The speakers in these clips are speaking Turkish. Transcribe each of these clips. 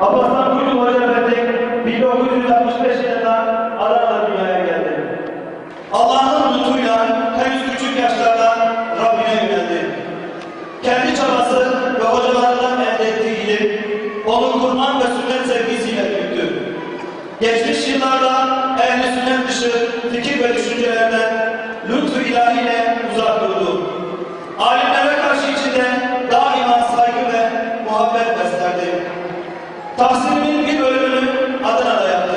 Alparslan Kuytu Hoca Efendi 1965 yılında Adana'da dünyaya geldi. Allah'ın lütfuyla henüz küçük yaşlarda Rabbine yöneldi. Kendi çabası ve hocalarından elde ettiği ilim, onu Kur'an ve sünnet sevgisiyle büyüttü. Geçmiş yıllarda ehl-i sünnet dışı fikir ve düşüncelerden lütfu ilahiyle uzak durdu. Alimlere Tahsilimin bir bölümünü Adana'da yaptı.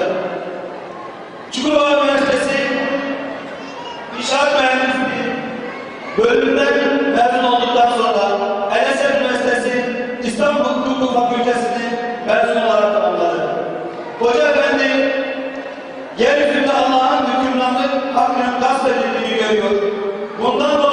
Çukurova Üniversitesi İnşaat Mühendisliği bölümünden mezun olduktan sonra Elazığ Üniversitesi İstanbul Hukuk Fakültesini mezun olarak tamamladı. Hoca Efendi yeryüzünde Allah'ın hükümranlık hakkının gasp edildiğini görüyor. Bundan dolayı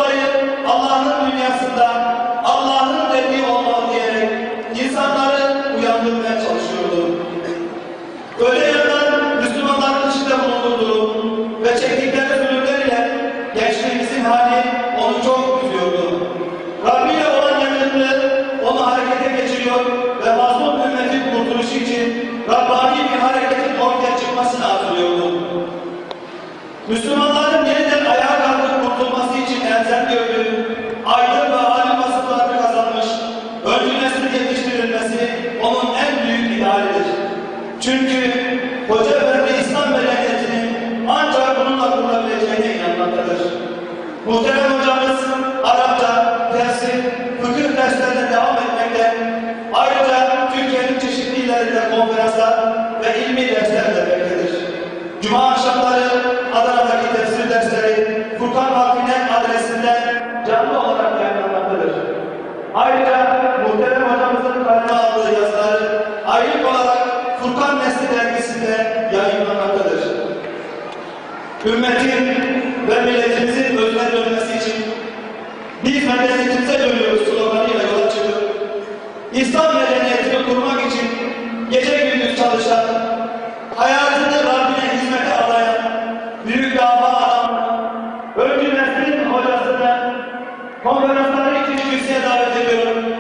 Müslümanların yeniden ayağa kalkıp kurtulması için elzem gördüğü aydın ve alim vasıflarını kazanmış, öncü neslin yetiştirilmesi onun en büyük idealidir. Çünkü Hoca Efendi Kurtar Vakfı'nın adresinde canlı olarak yayınlanmaktadır. Ayrıca muhterem hocamızın kaleme aldığı yazıları aylık olarak Kurtar Nesli dergisinde yayınlanmaktadır. Ümmetin ve milletimizin özüne dönmesi için bir biz memleketimize dönüyoruz sloganıyla yola çıkıp İslam medeniyetini kurmak için gece gündüz çalışan arasında konferansları için kürsüye davet ediyorum.